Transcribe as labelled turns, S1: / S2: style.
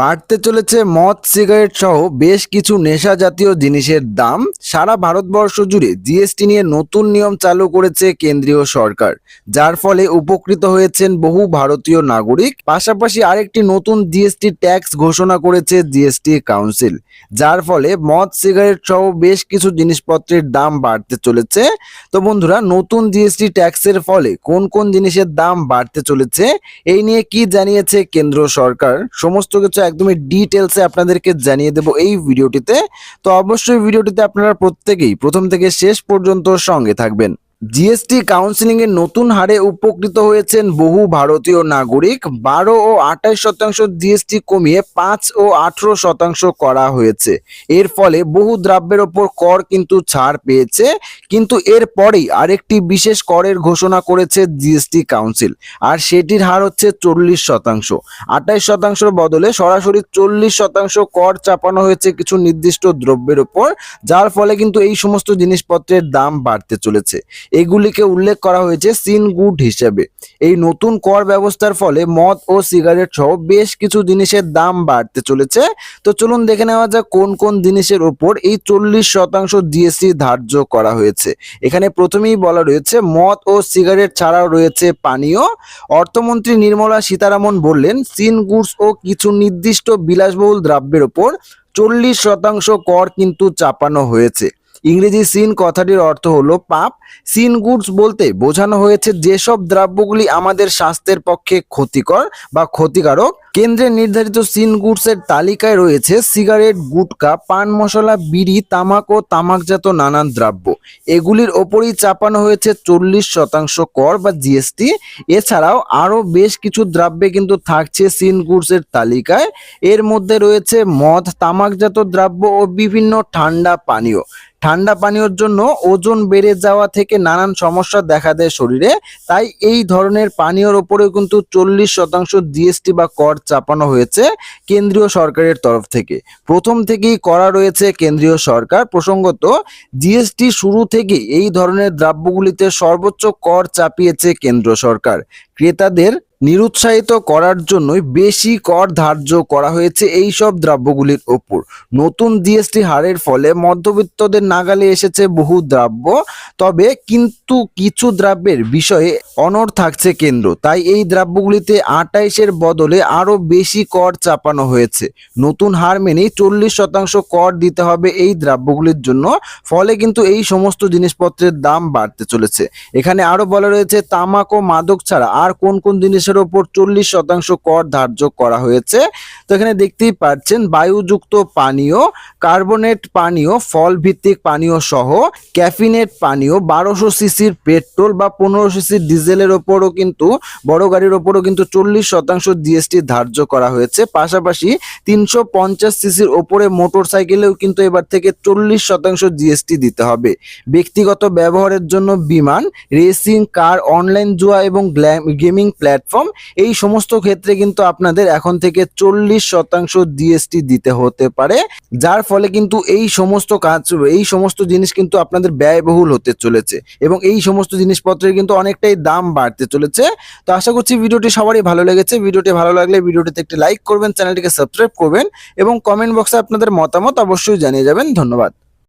S1: বাড়তে চলেছে মদ, সিগারেট সহ বেশ কিছু নেশা জাতীয় জিনিসের দাম। সারা ভারতবর্ষ জুড়ে জিএসটি নিয়ে নতুন নিয়ম চালু করেছে কেন্দ্রীয় সরকার, যার ফলে উপকৃত হয়েছেন বহু ভারতীয় নাগরিক। পাশাপাশি আরেকটি নতুন জিএসটি ট্যাক্স ঘোষণা করেছে জিএসটি কাউন্সিল, যার ফলে মদ, সিগারেট সহ বেশ কিছু জিনিসপত্রের দাম বাড়তে চলেছে। তো বন্ধুরা, নতুন জিএসটি ট্যাক্সের ফলে কোন কোন জিনিসের দাম বাড়তে চলেছে, এই নিয়ে কি জানিয়েছে কেন্দ্র সরকার? সমস্ত কিছু একদমই ডিটেলসে আপনাদেরকে জানিয়ে দেব এই ভিডিওটিতে তো অবশ্যই ভিডিওটিতে আপনারা প্রত্যেকেই প্রথম থেকে শেষ পর্যন্ত সঙ্গে থাকবেন। জিএসটি কাউন্সিলিং এর নতুন হারে উপকৃত হয়েছেন বহু ভারতীয় নাগরিক। বারো ও আঠাশ শতাংশ জিএসটি কমিয়ে পাঁচ ও আঠারো শতাংশ করা হয়েছে। এর ফলে বহু দ্রব্যের ওপর কর কিন্তু ছাড় পেয়েছে। কিন্তু এর পরেই আরেকটি বিশেষ করের ঘোষণা করেছে জিএসটি কাউন্সিল আর সেটির হার হচ্ছে চল্লিশ শতাংশ। আঠাশ শতাংশের বদলে সরাসরি চল্লিশ শতাংশ কর চাপানো হয়েছে কিছু নির্দিষ্ট দ্রব্যের ওপর, যার ফলে কিন্তু এই সমস্ত জিনিসপত্রের দাম বাড়তে চলেছে। এগুলিকে উল্লেখ করা হয়েছে সিন গুড হিসেবে। এই নতুন কর ব্যবস্থার ফলে মদ ও সিগারেট সহ বেশ কিছু জিনিসের দাম বাড়তে চলেছে। তো চলুন দেখে নেওয়া যাক কোন কোন জিনিসের ওপর এই চল্লিশ শতাংশ জিএসটি ধার্য করা হয়েছে। এখানে প্রথমেই বলা রয়েছে, মদ ও সিগারেট ছাড়াও রয়েছে পানীয়। অর্থমন্ত্রী নির্মলা সীতারামন বললেন, সিন গুডস ও কিছু নির্দিষ্ট বিলাসবহুল দ্রব্যের ওপর চল্লিশ শতাংশ কর কিন্তু চাপানো হয়েছে। ইংরেজি সিন কথাটির অর্থ হলো পাপ। সিন গুডস বলতে বোঝানো হয়েছে যেসব দ্রব্যগুলি আমাদের স্বাস্থ্যের পক্ষে ক্ষতিকর বা ক্ষতিকারক কেন্দ্রের নির্ধারিত সিন গুডসের তালিকায় রয়েছে সিগারেট, গুটকা, পান মশলা, বিড়ি, তামাক ও তামাকজাত নানান দ্রব্য। এগুলির ওপরই চাপানো হয়েছে চল্লিশ শতাংশ কর বা জিএসটি। এছাড়াও আরও বেশ কিছু দ্রব্যে কিন্তু থাকছে সিন গুডসের তালিকায়। এর মধ্যে রয়েছে মদ, তামাকজাত দ্রব্য ও বিভিন্ন ঠান্ডা পানীয়। ঠান্ডা পানীয়র জন্য ওজন বেড়ে যাওয়া থেকে নানান সমস্যা দেখা দেয় শরীরে। তাই এই ধরনের পানীয়র ওপরেও কিন্তু চল্লিশ শতাংশ জিএসটি বা কর চাপানো হয়েছে কেন্দ্রীয় সরকারের তরফ থেকে। প্রথম থেকেই করা রয়েছে কেন্দ্রীয় সরকার। প্রসঙ্গত, জিএসটি শুরু থেকে এই ধরনের দ্রব্যগুলিতে সর্বোচ্চ কর চাপিয়েছে কেন্দ্র সরকার। ক্রেতাদের নিরুৎসাহিত করার জন্যই বেশি কর ধার্য করা হয়েছে এই সব দ্রব্যগুলির ওপর। নতুন জিএসটি হারের ফলে মধ্যবিত্তদের নাগালে এসেছে বহু দ্রব্য, তবে কিন্তু কিছু দ্রব্যের বিষয়ে অনড় থাকছে কেন্দ্র। তাই এই দ্রব্যগুলিতে আটাইশের বদলে আরও বেশি কর চাপানো হয়েছে। নতুন হার মেনেই চল্লিশ শতাংশ কর দিতে হবে এই দ্রব্যগুলির জন্য, ফলে কিন্তু এই সমস্ত জিনিসপত্রের দাম বাড়তে চলেছে। এখানে আরও বলা রয়েছে, তামাক ও মাদক ছাড়া আর কোন কোন জিনিসের ওপর চল্লিশ শতাংশ কর ধার্য করা হয়েছে। তো এখানে দেখতেই পাচ্ছেন, বায়ুযুক্ত পানীয়, কার্বনেট পানীয় ফল ভিত্তিক পানীয় সহ ক্যাফিনেট পানীয়, বারোশো সিসির পেট্রোল বা পনেরো সিসির ডিজেলের ওপরও কিন্তু, বড় গাড়ির ওপরও কিন্তু চল্লিশ শতাংশ জিএসটি ধার্য করা হয়েছে। পাশাপাশি তিনশো পঞ্চাশ সিসির ওপরে মোটর সাইকেলেও কিন্তু এবার থেকে চল্লিশ শতাংশ জিএসটি দিতে হবে। ব্যক্তিগত ব্যবহারের জন্য বিমান, রেসিং, কার, অনলাইন জুয়া এবং গেমিং প্ল্যাটফর্ম, এই সমস্ত ক্ষেত্রে কিন্তু আপনাদের এখন থেকে চল্লিশ শতাংশ জিএসটি দিতে হতে পারে, যার ফলে কিন্তু এই সমস্ত কাজ, এই সমস্ত জিনিস কিন্তু আপনাদের ব্যয়বহুল হতে চলেছে এবং এই সমস্ত জিনিসপত্রের কিন্তু অনেকটাই দাম বাড়তে চলেছে। তো আশা করছি ভিডিওটি সবারই ভালো লেগেছে। ভিডিওটি ভালো লাগলে ভিডিওটিতে একটি লাইক করবেন, চ্যানেলটিকে সাবস্ক্রাইব করবেন এবং কমেন্ট বক্সে আপনাদের মতামত অবশ্যই জানিয়ে যাবেন। ধন্যবাদ।